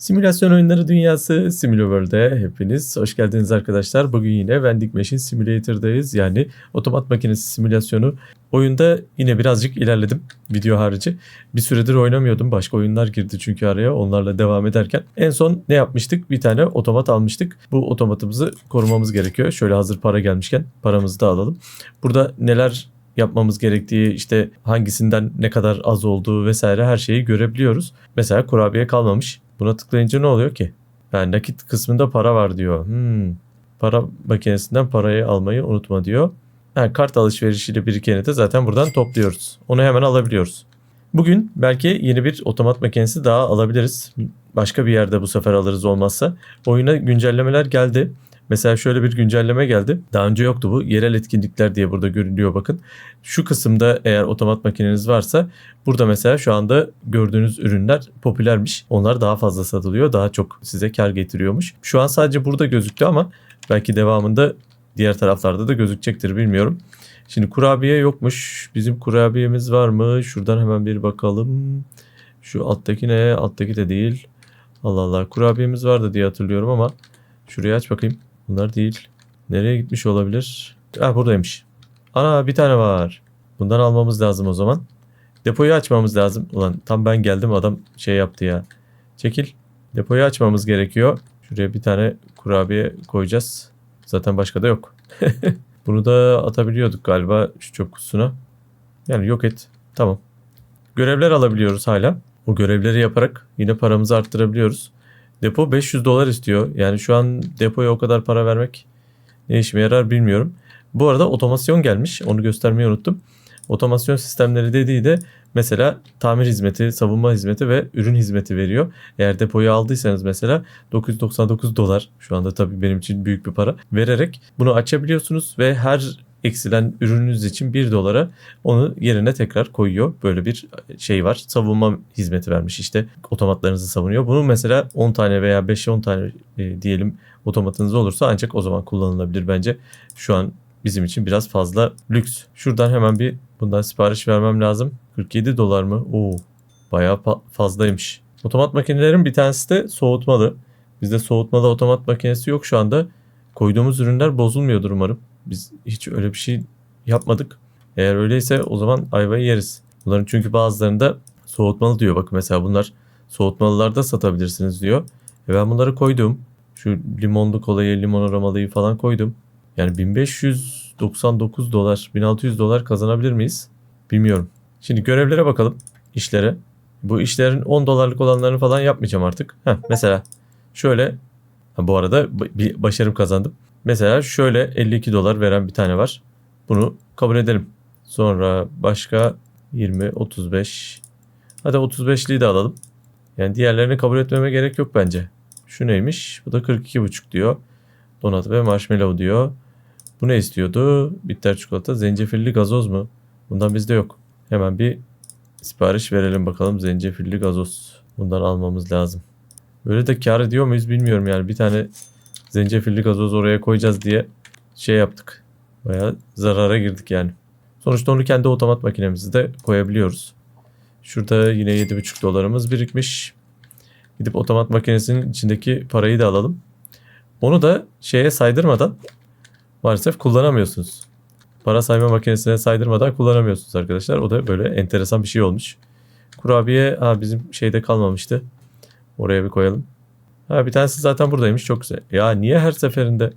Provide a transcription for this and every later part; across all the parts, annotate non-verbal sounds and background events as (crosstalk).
Simülasyon oyunları dünyası SimiloWorld'e hepiniz hoş geldiniz arkadaşlar. Bugün yine Vending Machine Simulator'dayız. Yani otomat makinesi simülasyonu. Oyunda yine birazcık ilerledim video harici. Bir süredir oynamıyordum. Başka oyunlar girdi çünkü araya onlarla devam ederken. En son ne yapmıştık? Bir tane otomat almıştık. Bu otomatımızı korumamız gerekiyor. Şöyle hazır para gelmişken paramızı da alalım. Burada neler yapmamız gerektiği işte hangisinden ne kadar az olduğu vesaire her şeyi görebiliyoruz. Mesela kurabiye kalmamış. Buna tıklayınca ne oluyor ki? Yani nakit kısmında para var diyor. Hmm. Para makinesinden parayı almayı unutma diyor. Ha, kart alışverişiyle birikeni de zaten buradan topluyoruz. Onu hemen alabiliyoruz. Bugün belki yeni bir otomat makinesi daha alabiliriz. Başka bir yerde bu sefer alırız olmazsa. Oyuna güncellemeler geldi. Mesela şöyle bir güncelleme geldi. Daha önce yoktu bu. Yerel etkinlikler diye burada görünüyor bakın. Şu kısımda eğer otomat makineniz varsa burada mesela şu anda gördüğünüz ürünler popülermiş. Onlar daha fazla satılıyor. Daha çok size kar getiriyormuş. Şu an sadece burada gözüktü ama belki devamında diğer taraflarda da gözükecektir bilmiyorum. Şimdi kurabiye yokmuş. Bizim kurabiyemiz var mı? Şuradan hemen bir bakalım. Şu alttaki ne? Alttaki de değil. Allah Allah. Kurabiyemiz vardı diye hatırlıyorum ama şurayı aç bakayım. Bunlar değil. Nereye gitmiş olabilir? Ha buradaymış. Ana bir tane var. Bundan almamız lazım o zaman. Depoyu açmamız lazım. Ulan tam ben geldim adam şey yaptı ya. Çekil. Depoyu açmamız gerekiyor. Şuraya bir tane kurabiye koyacağız. Zaten başka da yok. (laughs) Bunu da atabiliyorduk galiba şu çöp kutusuna. Yani yok et. Tamam. Görevler alabiliyoruz hala. O görevleri yaparak yine paramızı arttırabiliyoruz. Depo 500 dolar istiyor. Yani şu an depoya o kadar para vermek ne işime yarar bilmiyorum. Bu arada otomasyon gelmiş. Onu göstermeyi unuttum. Otomasyon sistemleri dediği de mesela tamir hizmeti, savunma hizmeti ve ürün hizmeti veriyor. Eğer depoyu aldıysanız mesela 999 dolar şu anda tabii benim için büyük bir para vererek bunu açabiliyorsunuz ve her eksilen ürününüz için 1 dolara onu yerine tekrar koyuyor. Böyle bir şey var. Savunma hizmeti vermiş işte. Otomatlarınızı savunuyor. Bunu mesela 10 tane veya 5-10 tane e, diyelim otomatınız olursa ancak o zaman kullanılabilir bence. Şu an bizim için biraz fazla lüks. Şuradan hemen bir bundan sipariş vermem lazım. 47 dolar mı? Oo, bayağı fa- fazlaymış. Otomat makinelerin bir tanesi de soğutmalı. Bizde soğutmalı otomat makinesi yok şu anda. Koyduğumuz ürünler bozulmuyordur umarım. Biz hiç öyle bir şey yapmadık. Eğer öyleyse o zaman ayvayı yeriz. Bunların çünkü bazılarında soğutmalı diyor. Bakın mesela bunlar soğutmalılarda satabilirsiniz diyor. E ben bunları koydum. Şu limonlu kolayı, limon aromalıyı falan koydum. Yani 1599 dolar, 1600 dolar kazanabilir miyiz? Bilmiyorum. Şimdi görevlere bakalım. işlere. Bu işlerin 10 dolarlık olanlarını falan yapmayacağım artık. Heh, mesela şöyle. Ha, bu arada bir başarım kazandım. Mesela şöyle 52 dolar veren bir tane var. Bunu kabul edelim. Sonra başka 20, 35. Hadi 35'liği de alalım. Yani diğerlerini kabul etmeme gerek yok bence. Şu neymiş? Bu da 42,5 diyor. Donat ve marshmallow diyor. Bu ne istiyordu? Bitter çikolata, zencefilli gazoz mu? Bundan bizde yok. Hemen bir sipariş verelim bakalım. Zencefilli gazoz. Bundan almamız lazım. Böyle de kar ediyor muyuz bilmiyorum yani. Bir tane zencefilli gazoz oraya koyacağız diye şey yaptık. Bayağı zarara girdik yani. Sonuçta onu kendi otomat makinemizi de koyabiliyoruz. Şurada yine 7,5 dolarımız birikmiş. Gidip otomat makinesinin içindeki parayı da alalım. Onu da şeye saydırmadan maalesef kullanamıyorsunuz. Para sayma makinesine saydırmadan kullanamıyorsunuz arkadaşlar. O da böyle enteresan bir şey olmuş. Kurabiye ha bizim şeyde kalmamıştı. Oraya bir koyalım. Ha bir tanesi zaten buradaymış. Çok güzel. Ya niye her seferinde?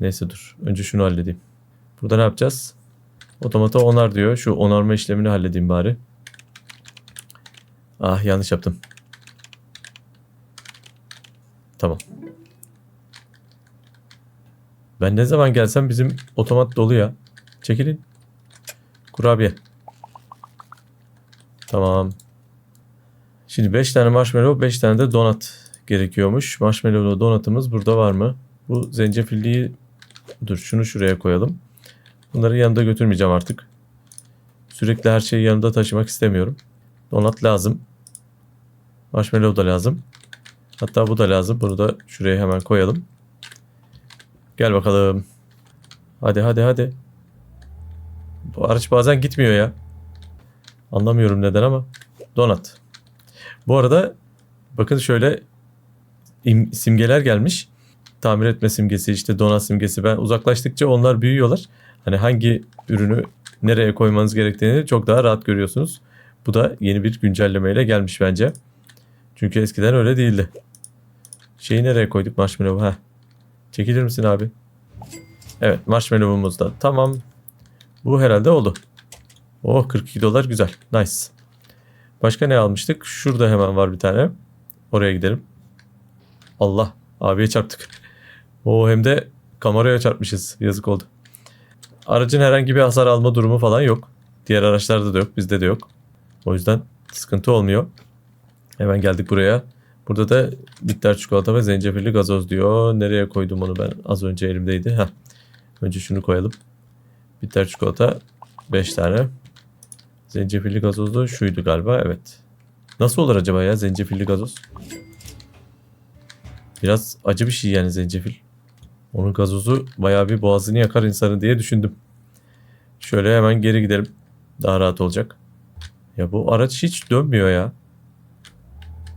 Neyse dur. Önce şunu halledeyim. Burada ne yapacağız? Otomata onar diyor. Şu onarma işlemini halledeyim bari. Ah yanlış yaptım. Tamam. Ben ne zaman gelsem bizim otomat dolu ya. Çekilin. Kurabiye. Tamam. Şimdi 5 tane marshmallow, 5 tane de donat gerekiyormuş. Marshmallow donatımız burada var mı? Bu zencefilliyi dur şunu şuraya koyalım. Bunları yanında götürmeyeceğim artık. Sürekli her şeyi yanında taşımak istemiyorum. Donat lazım. Marshmallow da lazım. Hatta bu da lazım. Bunu da şuraya hemen koyalım. Gel bakalım. Hadi hadi hadi. Bu araç bazen gitmiyor ya. Anlamıyorum neden ama. Donat. Bu arada bakın şöyle im- simgeler gelmiş. Tamir etme simgesi işte donat simgesi. Ben uzaklaştıkça onlar büyüyorlar. Hani hangi ürünü nereye koymanız gerektiğini çok daha rahat görüyorsunuz. Bu da yeni bir güncellemeyle gelmiş bence. Çünkü eskiden öyle değildi. Şeyi nereye koyduk marshmallow? Ha. Çekilir misin abi? Evet marshmallow'umuz da tamam. Bu herhalde oldu. Oh 42 dolar güzel. Nice. Başka ne almıştık? Şurada hemen var bir tane. Oraya gidelim. Allah abiye çarptık. O hem de kameraya çarpmışız. Yazık oldu. Aracın herhangi bir hasar alma durumu falan yok. Diğer araçlarda da yok. Bizde de yok. O yüzden sıkıntı olmuyor. Hemen geldik buraya. Burada da bitter çikolata ve zencefilli gazoz diyor. Nereye koydum onu ben? Az önce elimdeydi. Heh. Önce şunu koyalım. Bitter çikolata 5 tane. Zencefilli gazoz da şuydu galiba. Evet. Nasıl olur acaba ya zencefilli gazoz? Biraz acı bir şey yani zencefil. Onun gazozu bayağı bir boğazını yakar insanı diye düşündüm. Şöyle hemen geri gidelim. Daha rahat olacak. Ya bu araç hiç dönmüyor ya.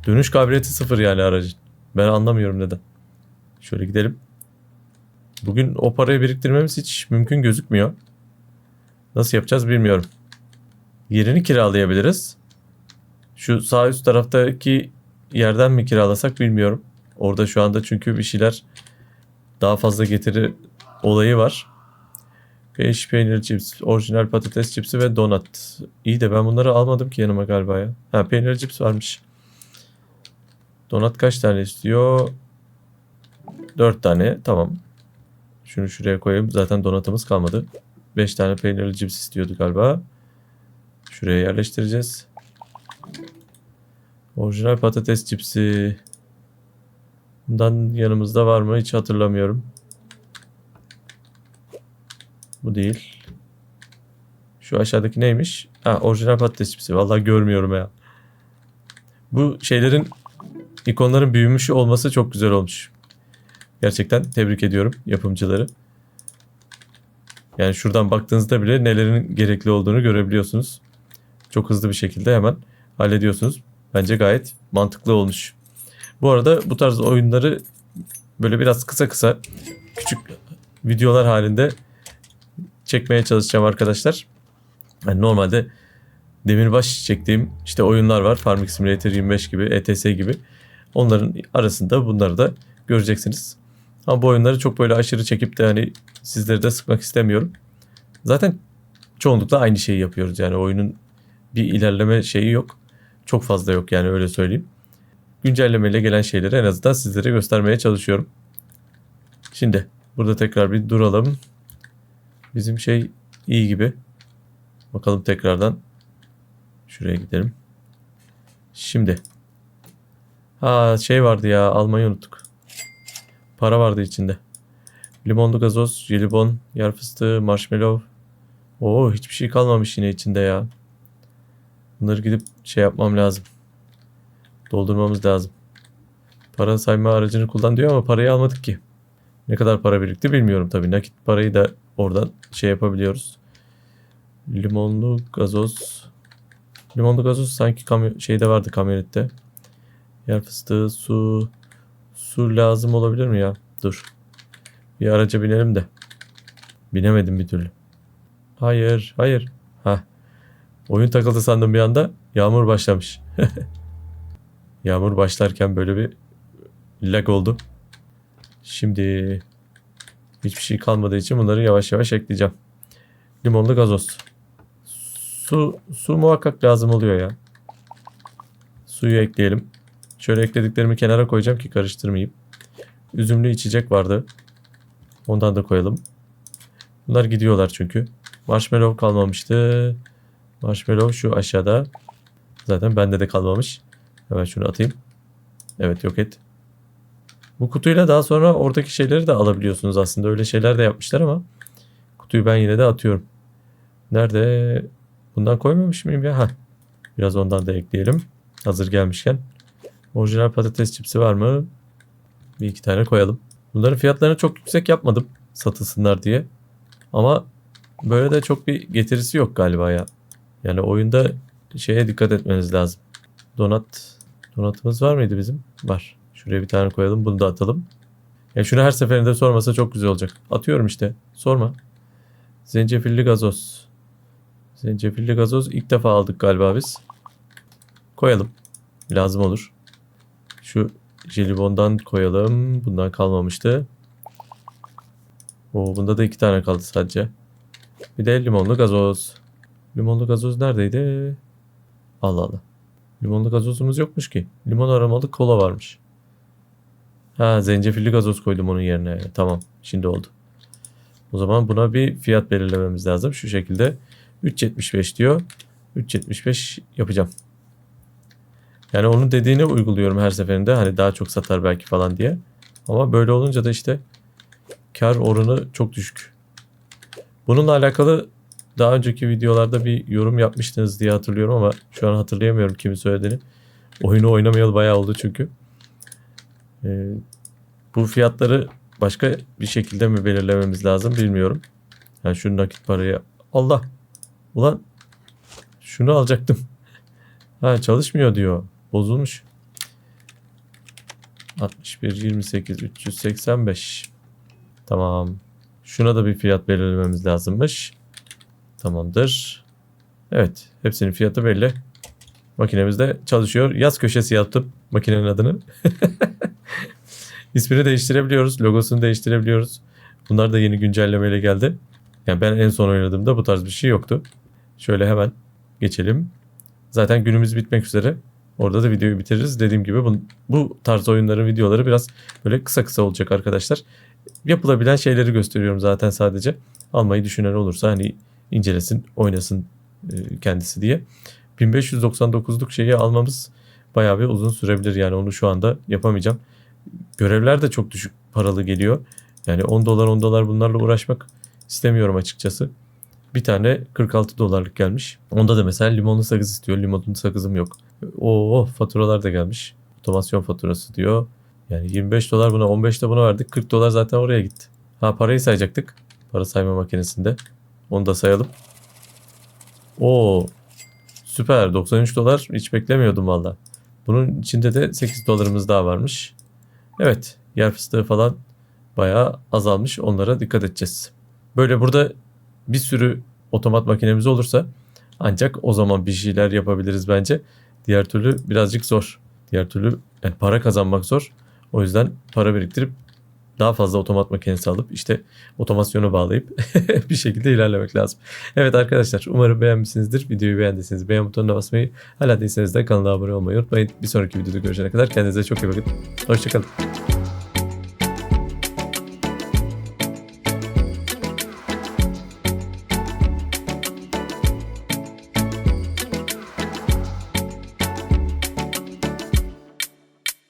Dönüş kabiliyeti sıfır yani aracın. Ben anlamıyorum neden. Şöyle gidelim. Bugün o parayı biriktirmemiz hiç mümkün gözükmüyor. Nasıl yapacağız bilmiyorum. Yerini kiralayabiliriz. Şu sağ üst taraftaki yerden mi kiralasak bilmiyorum. Orada şu anda çünkü bir şeyler daha fazla getiri olayı var. Beş peynir cips, orijinal patates cipsi ve donat. İyi de ben bunları almadım ki yanıma galiba ya. Ha peynir cips varmış. Donat kaç tane istiyor? 4 tane. Tamam. Şunu şuraya koyayım. Zaten donatımız kalmadı. 5 tane peynirli cips istiyordu galiba. Şuraya yerleştireceğiz. Orijinal patates cipsi. Bundan yanımızda var mı hiç hatırlamıyorum. Bu değil. Şu aşağıdaki neymiş? Ha orijinal patates cipsi. Vallahi görmüyorum ya. Bu şeylerin ikonların büyümüş olması çok güzel olmuş. Gerçekten tebrik ediyorum yapımcıları. Yani şuradan baktığınızda bile nelerin gerekli olduğunu görebiliyorsunuz. Çok hızlı bir şekilde hemen hallediyorsunuz. Bence gayet mantıklı olmuş. Bu arada bu tarz oyunları böyle biraz kısa kısa küçük videolar halinde çekmeye çalışacağım arkadaşlar. Yani normalde demirbaş çektiğim işte oyunlar var. Farming Simulator 25 gibi, ETS gibi. Onların arasında bunları da göreceksiniz. Ama bu oyunları çok böyle aşırı çekip de hani sizleri de sıkmak istemiyorum. Zaten çoğunlukla aynı şeyi yapıyoruz. Yani oyunun bir ilerleme şeyi yok. Çok fazla yok yani öyle söyleyeyim. Güncellemeyle gelen şeyleri en azından sizlere göstermeye çalışıyorum. Şimdi burada tekrar bir duralım. Bizim şey iyi gibi. Bakalım tekrardan şuraya gidelim. Şimdi. Ha şey vardı ya almayı unuttuk. Para vardı içinde. Limonlu gazoz, jelibon, yer fıstığı, marshmallow. Oo hiçbir şey kalmamış yine içinde ya. Bunları gidip şey yapmam lazım. Doldurmamız lazım. Para sayma aracını kullan diyor ama parayı almadık ki. Ne kadar para birikti bilmiyorum tabii. Nakit parayı da oradan şey yapabiliyoruz. Limonlu gazoz. Limonlu gazoz sanki kamyon şeyde vardı kamyonette. Yer fıstığı, su. Su lazım olabilir mi ya? Dur. Bir araca binelim de. Binemedim bir türlü. Hayır, hayır. Ha. Oyun takıldı sandım bir anda. Yağmur başlamış. (laughs) Yağmur başlarken böyle bir lag oldu. Şimdi hiçbir şey kalmadığı için bunları yavaş yavaş ekleyeceğim. Limonlu gazoz. Su, su muhakkak lazım oluyor ya. Suyu ekleyelim. Şöyle eklediklerimi kenara koyacağım ki karıştırmayayım. Üzümlü içecek vardı. Ondan da koyalım. Bunlar gidiyorlar çünkü. Marshmallow kalmamıştı. Marshmallow şu aşağıda. Zaten bende de kalmamış. Hemen şunu atayım. Evet yok et. Bu kutuyla daha sonra oradaki şeyleri de alabiliyorsunuz aslında. Öyle şeyler de yapmışlar ama kutuyu ben yine de atıyorum. Nerede? Bundan koymamış mıyım ya? Ha. Biraz ondan da ekleyelim. Hazır gelmişken. Orijinal patates çipsi var mı? Bir iki tane koyalım. Bunların fiyatlarını çok yüksek yapmadım. Satılsınlar diye. Ama böyle de çok bir getirisi yok galiba ya. Yani oyunda şeye dikkat etmeniz lazım. Donat. Donatımız var mıydı bizim? Var. Şuraya bir tane koyalım. Bunu da atalım. Ya şunu her seferinde sormasa çok güzel olacak. Atıyorum işte. Sorma. Zencefilli gazoz. Zencefilli gazoz ilk defa aldık galiba biz. Koyalım. Lazım olur. Şu jelibondan koyalım. Bundan kalmamıştı. Oo, bunda da iki tane kaldı sadece. Bir de limonlu gazoz. Limonlu gazoz neredeydi? Allah Allah. Limonlu gazozumuz yokmuş ki. Limon aromalı kola varmış. Ha zencefilli gazoz koydum onun yerine. Tamam şimdi oldu. O zaman buna bir fiyat belirlememiz lazım. Şu şekilde 3.75 diyor. 3.75 yapacağım. Yani onun dediğini uyguluyorum her seferinde. Hani daha çok satar belki falan diye. Ama böyle olunca da işte kar oranı çok düşük. Bununla alakalı daha önceki videolarda bir yorum yapmıştınız diye hatırlıyorum ama şu an hatırlayamıyorum kimin söylediğini. Oyunu oynamayalı bayağı oldu çünkü. Ee, bu fiyatları başka bir şekilde mi belirlememiz lazım bilmiyorum. Yani şu nakit parayı Allah ulan şunu alacaktım. (laughs) Ha çalışmıyor diyor. Bozulmuş. 61 28 385. Tamam. Şuna da bir fiyat belirlememiz lazımmış. Tamamdır. Evet. Hepsinin fiyatı belli. Makinemiz de çalışıyor. Yaz köşesi yaptım makinenin adını. (laughs) İsmini değiştirebiliyoruz. Logosunu değiştirebiliyoruz. Bunlar da yeni güncellemeyle geldi. Yani ben en son oynadığımda bu tarz bir şey yoktu. Şöyle hemen geçelim. Zaten günümüz bitmek üzere. Orada da videoyu bitiririz. Dediğim gibi bu, bu tarz oyunların videoları biraz böyle kısa kısa olacak arkadaşlar. Yapılabilen şeyleri gösteriyorum zaten sadece. Almayı düşünen olursa hani incelesin, oynasın e, kendisi diye. 1599'luk şeyi almamız bayağı bir uzun sürebilir. Yani onu şu anda yapamayacağım. Görevler de çok düşük paralı geliyor. Yani 10 dolar 10 dolar bunlarla uğraşmak istemiyorum açıkçası. Bir tane 46 dolarlık gelmiş. Onda da mesela limonlu sakız istiyor. Limonlu sakızım yok. Oo faturalar da gelmiş. Otomasyon faturası diyor. Yani 25 dolar buna 15 de buna verdik. 40 dolar zaten oraya gitti. Ha parayı sayacaktık. Para sayma makinesinde. Onu da sayalım. Oo süper 93 dolar hiç beklemiyordum valla. Bunun içinde de 8 dolarımız daha varmış. Evet yer fıstığı falan bayağı azalmış. Onlara dikkat edeceğiz. Böyle burada bir sürü otomat makinemiz olursa ancak o zaman bir şeyler yapabiliriz bence. Diğer türlü birazcık zor. Diğer türlü yani para kazanmak zor. O yüzden para biriktirip daha fazla otomat makinesi alıp işte otomasyonu bağlayıp (laughs) bir şekilde ilerlemek lazım. Evet arkadaşlar umarım beğenmişsinizdir. Videoyu beğendiyseniz beğen butonuna basmayı hala değilseniz de kanala abone olmayı unutmayın. Bir sonraki videoda görüşene kadar kendinize çok iyi bakın. Hoşçakalın.